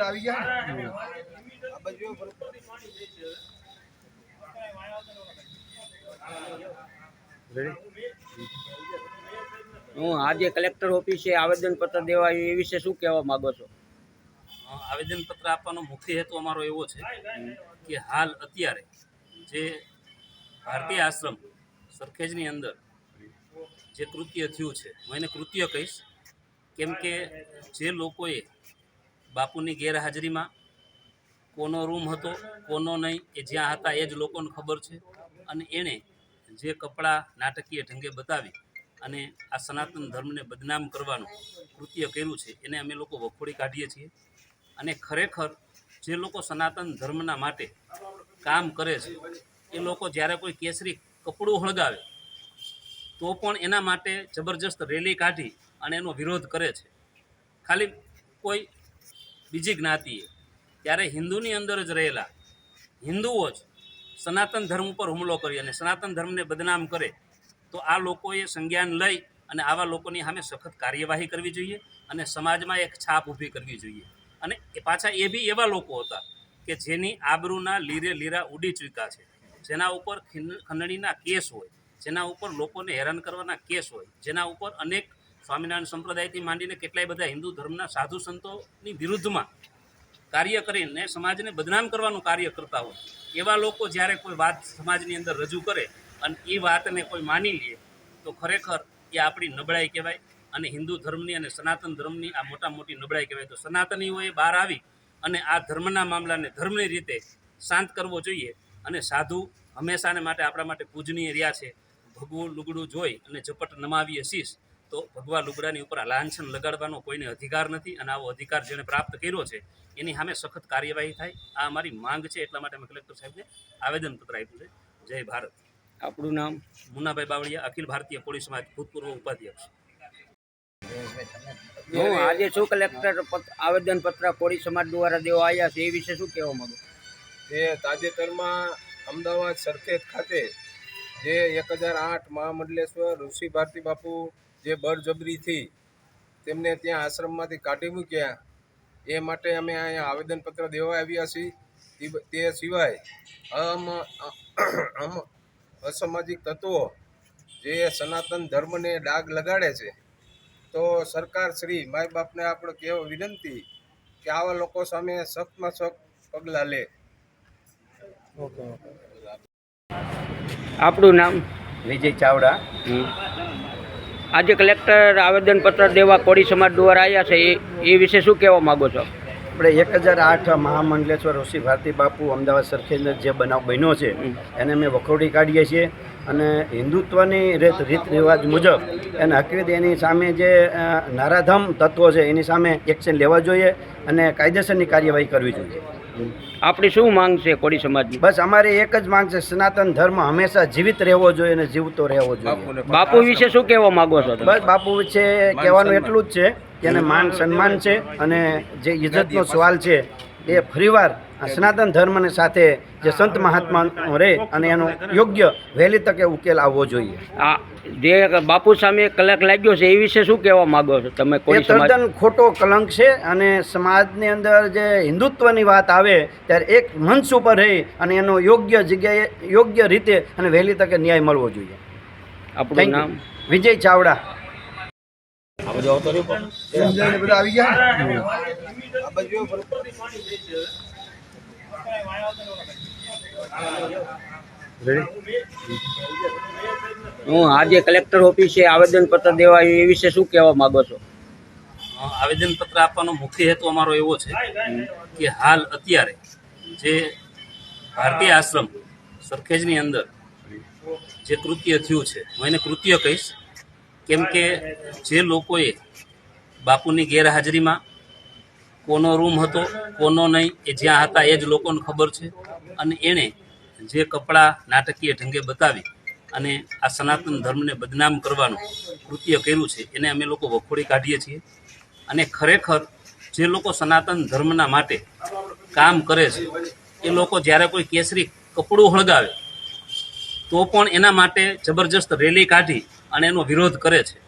આવી ગયા હું આજે કલેક્ટર ઓફિસે આવેદનપત્ર દેવા એ વિશે શું કહેવા માંગો છો? આવેદનપત્ર આપવાનો મુખ્ય હેતુ અમારો એવો છે કે હાલ અત્યારે જે ભારતીય આશ્રમ સરખેજની અંદર જે કૃત્ય થયું છે, હું એને કૃત્ય કહીશ. કેમ કે જે લોકોએ બાપુની ગેરહાજરીમાં કોનો રૂમ હતો, કોનો નહીં, એ જ્યાં હતા એ જ લોકોને ખબર છે. અને એણે જે કપડાં નાટકીય ઢંગે બતાવી અને આ સનાતન ધર્મને બદનામ કરવાનું કૃત્ય કર્યું છે, એને અમે લોકો વખોડી કાઢીએ છીએ. અને ખરેખર જે લોકો સનાતન ધર્મના માટે કામ કરે છે, એ લોકો જ્યારે કોઈ કેસરી કપડું હળગાવે, તો પણ એના માટે જબરજસ્ત રેલી કાઢી અને એનો વિરોધ કરે છે. ખાલી કોઈ બીજી જ્ઞાતિએ, ત્યારે હિન્દુની અંદર જ રહેલા હિન્દુઓ જ સનાતન ધર્મ ઉપર હુમલો કરી અને સનાતન ધર્મને બદનામ કરે, તો આ લોકોએ સંજ્ઞાન લઈ અને આવા લોકોની સામે સખત કાર્યવાહી કરવી જોઈએ અને સમાજમાં એક છાપ ઊભી કરવી જોઈએ. અને પાછા એ બી એવા લોકો હતા કે જેની આબરૂના લીરે લીરા ઉડી ચૂક્યા છે. જેના ઉપર ખંડણીના કેસ હોય, જેના ઉપર લોકોને હેરાન કરવાના કેસ હોય, જેના ઉપર અનેક સ્વામિનારાયણ સંપ્રદાયથી માંડીને કેટલાય બધા હિન્દુ ધર્મના સાધુ સંતોની વિરુદ્ધમાં કાર્ય કરીને સમાજને બદનામ કરવાનું કાર્ય કરતા હોય, એવા લોકો જ્યારે કોઈ વાત સમાજની અંદર રજૂ કરે અને એ વાતને કોઈ માની લે, તો ખરેખર એ આપણી નબળાઈ કહેવાય અને હિન્દુ ધર્મની અને સનાતન ધર્મની આ મોટા મોટી નબળાઈ કહેવાય. તો સનાતનીઓએ બહાર આવી અને આ ધર્મના મામલાને ધર્મની રીતે શાંત કરવો જોઈએ અને સાધુ હંમેશાને માટે આપણા માટે પૂજનીય રહ્યા છે. ભગવું લુગડું જોઈ અને ઝપટ નમાવીએ શીશ તો ભગવા લુગડાની ઉપર લાંછન લગાડવાનો કોઈને અધિકાર નથી અને આવો અધિકાર જેણે પ્રાપ્ત કર્યો છે એની સામે સખત કાર્યવાહી થાય. આ અમારી માંગ છે એટલા માટે અમે કલેક્ટર સાહેબને આવેદનપત્ર આપ્યું છે. જય ભારત. આપણું નામ? મુનાભાઈ બાવળિયા અખિલ ભારતીય પોલીસ સમાજ ભૂતપૂર્વ ઉપાધ્યક્ષ. હું આજે શું કલેક્ટર આવેદન આવેદનપત્ર કોળી સમાજ દ્વારા દેવા આવ્યા છે એ વિશે શું કહેવા માંગુ? જે તાજેતરમાં અમદાવાદ સરખેજ ખાતે જે એક હજાર આઠ મહામંડલેશ્વર ઋષિ ભારતી બાપુ જે બળજબરીથી તેમને ત્યાં આશ્રમમાંથી કાઢી મૂક્યા એ માટે અમે અહીંયા આવેદનપત્ર દેવા આવ્યા છીએ. તે- સિવાય અમ અમ અસામાજિક તત્વો જે સનાતન ધર્મને ડાગ લગાડે છે તો સરકાર શ્રી માય બાપને આપણે કહેવા વિનંતી કે આવા લોકો સામે સખ્તમાં સખ્ત પગલાં લે. આપણું નામ વિજય ચાવડા. હમ. આજે કલેક્ટર આવેદનપત્ર દેવા કોળી સમાજ દ્વારા આવ્યા છે એ એ વિશે શું કહેવા માગો છો? આપણે એક હજાર આઠ મહામંડલેશ્વર ઋષિ ભારતી બાપુ અમદાવાદ સરખેન્દ્ર જે બનાવ બન્યો છે એને અમે વખોડી કાઢીએ છીએ અને હિન્દુત્વની રીત રીત રિવાજ મુજબ એને હકીકત એની સામે જે નારાધમ તત્વો છે એની સામે એક્શન લેવા જોઈએ અને કાયદેસરની કાર્યવાહી કરવી જોઈએ. આપણી શું માંગ છે કોળી સમાજની? બસ અમારી એક જ માંગ છે સનાતન ધર્મ હંમેશા જીવિત રહેવો જોઈએ અને જીવતો રહેવો જોઈએ. બાપુ વિશે શું કહેવા માંગો છો બસ બાપુ વિશે કહેવાનું એટલું જ છે કે એને માન સન્માન છે અને જે ઇજ્જતનો સવાલ છે એ ફરીવાર આ સનાતન ધર્મને સાથે જે સંત મહાત્મા રહે અને એનો યોગ્ય વહેલી તકે ઉકેલ આવવો જોઈએ. આ જે બાપુ સામે કલક લાગ્યો છે એ વિશે શું કહેવા માંગો છો તમે? કોઈ તદ્દન ખોટો કલંક છે અને સમાજની અંદર જે હિન્દુત્વની વાત આવે ત્યારે એક મંચ ઉપર રહી અને એનો યોગ્ય જગ્યાએ યોગ્ય રીતે અને વહેલી તકે ન્યાય મળવો જોઈએ. આપણું નામ? વિજય ચાવડા. બધા આવી ગયા? આ બાજુ હું. આજે કલેક્ટર ઓફિસે આવેદનપત્ર દેવા એ વિશે શું કહેવા માંગો છો? આવેદનપત્ર આપવાનો મુખ્ય હેતુ અમારો એવો છે કે હાલ અત્યારે જે ભારતીય આશ્રમ સરખેજની અંદર જે કૃત્ય થયું છે હું એને કૃત્ય કહીશ. કેમ કે જે લોકોએ બાપુની ગેરહાજરીમાં કોનો રૂમ હતો, કોનો નહીં, એ જ્યાં હતા એ જ લોકોને ખબર છે. અને એણે જે કપડાં નાટકીય ઢંગે બતાવી અને આ સનાતન ધર્મને બદનામ કરવાનું કૃત્ય કર્યું છે, એને અમે લોકો વખોડી કાઢીએ છીએ. અને ખરેખર જે લોકો સનાતન ધર્મના માટે કામ કરે છે, એ લોકો જ્યારે કોઈ કેસરી કપડું હળગાવે, તો પણ એના માટે જબરજસ્ત રેલી કાઢી અને એનો વિરોધ કરે છે.